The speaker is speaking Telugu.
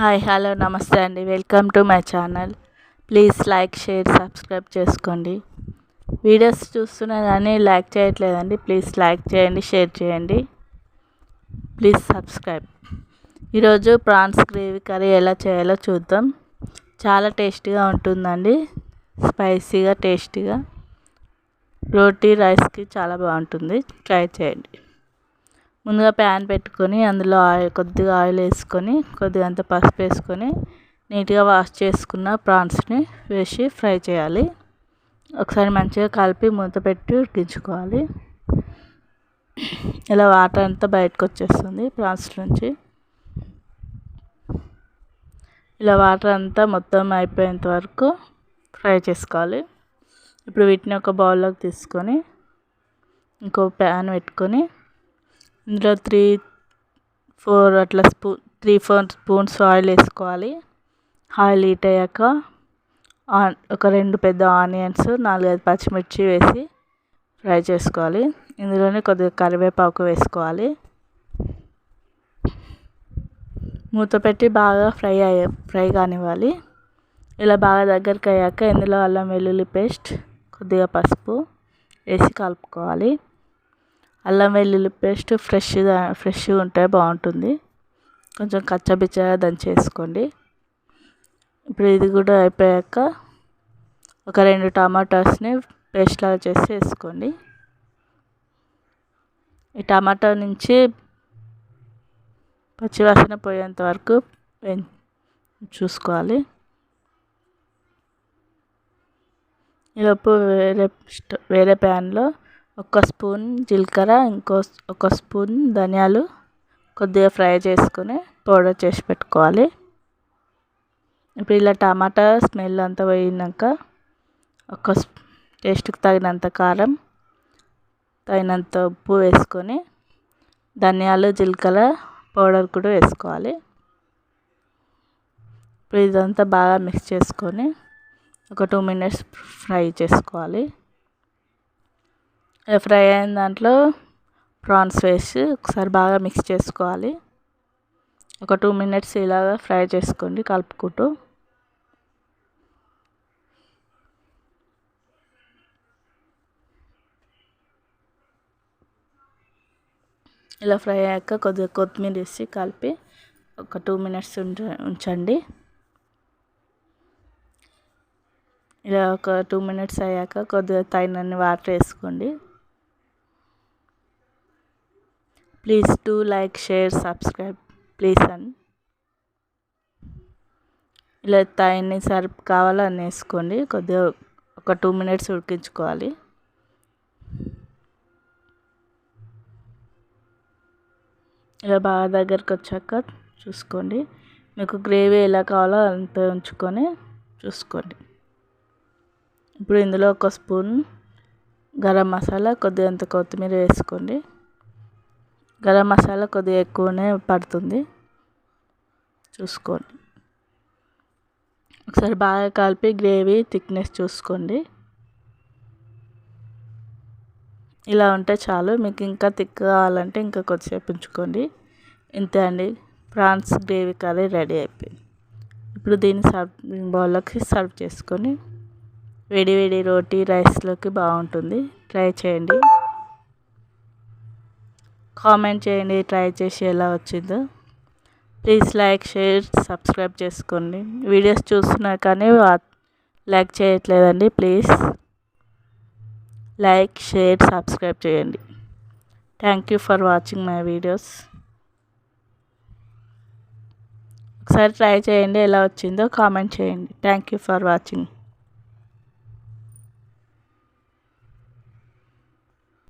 హాయ్ హలో నమస్తే అండి. Welcome to my channel please like share subscribe చేసుకోండి. వీడియోస్ చూస్తున్నా కానీ లైక్ చేయట్లేదండి. ప్లీజ్ లైక్ చేయండి షేర్ చేయండి. ప్లీజ్ సబ్స్క్రైబ్ ఈరోజు ప్రాన్స్ గ్రేవీ కర్రీ ఎలా చేయాలో చూద్దాం. చాలా టేస్టీగా ఉంటుందండి. స్పైసీగా టేస్టీగా. రోటీ రైస్కి చాలా బాగుంటుంది. ట్రై చేయండి. ముందుగా ప్యాన్ పెట్టుకొని అందులో ఆయిల్ కొద్దిగా ఆయిల్ వేసుకొని కొద్దిగా అంత పసుపు వేసుకొని నీట్గా వాష్ చేసుకున్న ప్రాన్స్ని వేసి ఫ్రై చేయాలి. ఒకసారి మంచిగా కలిపి మూత పెట్టి ఉడికించుకోవాలి. ఇలా వాటర్ అంతా బయటకు వచ్చేస్తుంది ప్రాన్స్ నుంచి. ఇలా వాటర్ అంతా మొత్తం అయిపోయేంత వరకు ఫ్రై చేసుకోవాలి. ఇప్పుడు వీటిని ఒక బౌల్లోకి తీసుకొని ఇంకో ప్యాన్ పెట్టుకొని ఇందులో త్రీ ఫోర్ అట్లా స్పూ త్రీ ఫోర్ స్పూన్స్ ఆయిల్ వేసుకోవాలి. ఆయిల్ హీట్ అయ్యాక ఒక రెండు పెద్ద ఆనియన్స్ నాలుగైదు పచ్చిమిర్చి వేసి ఫ్రై చేసుకోవాలి. ఇందులోనే కొద్దిగా కరివేపాకు వేసుకోవాలి. మూత పెట్టి బాగా ఫ్రై అయ్యే ఫ్రై కానివ్వాలి. ఇలా బాగా దగ్గరికి అయ్యాక ఇందులో అల్లం వెల్లుల్లి పేస్ట్ కొద్దిగా పసుపు వేసి కలుపుకోవాలి. అల్లం వెల్లుల్లి పేస్ట్ ఫ్రెష్గా ఫ్రెష్గా ఉంటే బాగుంటుంది. కొంచెం కచ్చబిచ్చగా దంచేసుకోండి. ఇప్పుడు ఇది కూడా అయిపోయాక ఒక రెండు టమాటాస్ని పేస్ట్ లాగా చేసి వేసుకోండి. ఈ టమాటా నుంచి పచ్చివాసన పోయేంత వరకు చూసుకోవాలి. ఈలోపు వేరే వేరే ప్యాన్లో ఒక స్పూన్ జీలకర్ర ఇంకో ఒక స్పూన్ ధనియాలు కొద్దిగా ఫ్రై చేసుకొని పౌడర్ చేసి పెట్టుకోవాలి. ఇప్పుడు ఇలా టమాటా స్మెల్ అంతా పోయినాక ఒక టేస్ట్కి తగినంత కారం తగినంత ఉప్పు వేసుకొని ధనియాలు జీలకర్ర పౌడర్ కూడా వేసుకోవాలి. ఇప్పుడు ఇదంతా బాగా మిక్స్ చేసుకొని ఒక టూ మినిట్స్ ఫ్రై చేసుకోవాలి. ఫ్రై అయిన దాంట్లో ప్రాన్స్ వేసి ఒకసారి బాగా మిక్స్ చేసుకోవాలి. ఒక టూ మినిట్స్ ఇలాగా ఫ్రై చేసుకోండి కలుపుకుంటూ. ఇలా ఫ్రై అయ్యాక కొద్దిగా కొత్తిమీర వేసి కలిపి ఒక టూ మినిట్స్ ఉంచ ఉంచండి. ఇలా ఒక టూ మినిట్స్ అయ్యాక కొద్దిగా తగినన్ని వాటర్ వేసుకోండి. Please to like share subscribe please and ఇలా ఎన్ని సర్ప్ కావాలో అన్నీ వేసుకోండి కొద్దిగా ఒక టూ మినిట్స్ ఉడికించుకోవాలి. ఇలా బాగా దగ్గరకు వచ్చాక చూసుకోండి. మీకు గ్రేవీ ఎలా కావాలో అంత ఉంచుకొని చూసుకోండి. ఇప్పుడు ఇందులో ఒక స్పూన్ గరం మసాలా కొద్దిగా అంత కొత్తిమీర వేసుకోండి. గరం మసాలా కొద్దిగా ఎక్కువనే పడుతుంది. చూసుకోండి. ఒకసారి బాగా కలిపి గ్రేవీ థిక్నెస్ చూసుకోండి. ఇలా ఉంటే చాలు. మీకు ఇంకా థిక్ కావాలంటే ఇంకా కొద్దిసేపు ఉంచుకోండి. ఇంతే అండి. ప్రాన్స్ గ్రేవీ కర్రీ రెడీ అయిపోయింది. ఇప్పుడు దీన్ని సర్వ్ బౌల్లోకి సర్వ్ చేసుకొని వేడి వేడి రోటీ రైస్లోకి బాగుంటుంది. ట్రై చేయండి. కామెంట్ చేయండి ట్రై చేసి ఎలా వచ్చిందో. ప్లీజ్ లైక్ షేర్ సబ్స్క్రైబ్ చేసుకోండి. వీడియోస్ చూస్తున్నా కానీ లైక్ చేయట్లేదండి ప్లీజ్. లైక్ షేర్ సబ్స్క్రైబ్ చేయండి. Thank you for watching my videos. ఒకసారి ట్రై చేయండి ఎలా వచ్చిందో కామెంట్ చేయండి. Thank you for watching.